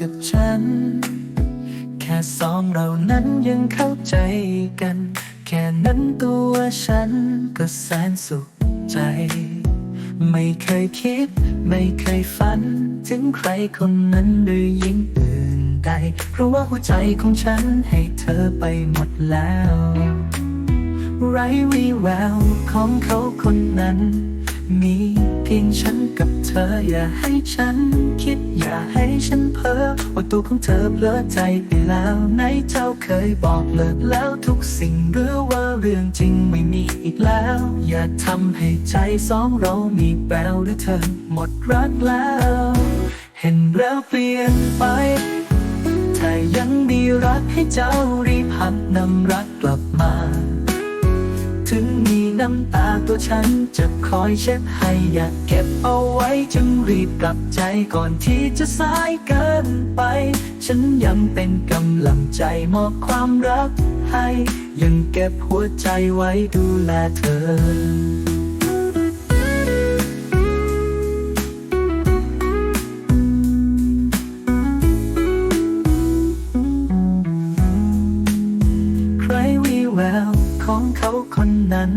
กับฉัน แค่สองเรานั้นยังเข้าใจกัน แค่นั้นตัวฉันก็แสนสุขใจ ไม่เคยคิด ไม่เคยฝัน ถึงใครคนนั้นหรือยิ่งอื่นใด เพราะว่าหัวใจของฉันให้เธอไปหมดแล้ว ไร้วีแววของเขาคนนั้นมี เพียงฉันกับเธออย่าให้ฉันคิดอย่าให้ฉันเพ้อว่าตัวของเธอเพลอใจไปแล้วไหนเจ้าเคยบอกเลิกแล้วทุกสิ่งหรือว่าเรื่องจริงไม่มีอีกแล้ว อย่าทำให้ใจสองเรามีแปลวหรือเธอหมดรักแล้ว เห็นแล้วเปลี่ยนไปถ้ายังมีรักให้เจ้ารีบหันนำรักกลับมา ถึงมี น้ำตาตัวฉันจะคอยเช็ดให้อยากเก็บเอาไว้จึงรีบกลับใจก่อนที่จะสายเกินไป ฉันยังเป็นกำลังใจมอบความรักให้ ยังเก็บหัวใจไว้ดูแลเธอใครวีแววของเขาคนนั้น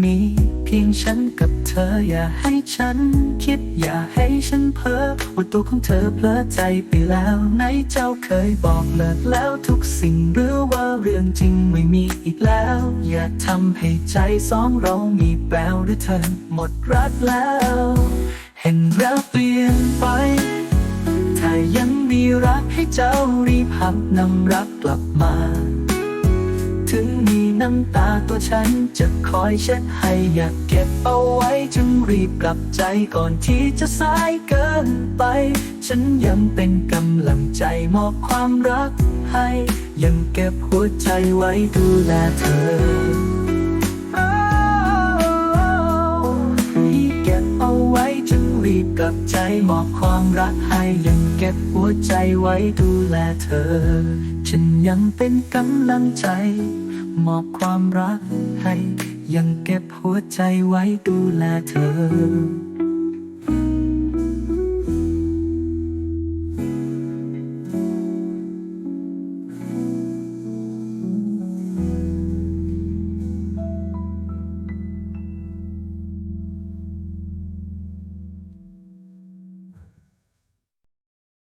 มีเพียงฉันกับเธออย่าให้ฉัน คิดอย่าให้ฉันเพ้อว่าตัวของเธอเพลอใจไปแล้วไหนเจ้าเคยบอกเลิกแล้วทุกสิ่งหรือว่าเรื่องจริงไม่มีอีกแล้ว อย่าทำให้ใจสองเรามีแปลวหรือเธอหมดรักแล้ว เห็นแล้วเปลี่ยนไปถ้ายังมีรักให้เจ้ารีบหับนำรักกลับมา ถึงมี น้ำตาตัวฉันจะคอยเช็ดให้อยากเก็บเอาไว้จึงรีบกลับใจก่อนที่จะสายเกินไป ฉันยังเป็นกำลังใจมอบความรักให้ ยังเก็บหัวใจไว้ดูแลเธอกับ ใจมอบความรักให้ยังเก็บหัวใจไว้ดูแลเธอ ฉันยังเป็นกำลังใจ มอบความรักให้ ยังเก็บหัวใจไว้ดูแลเธอ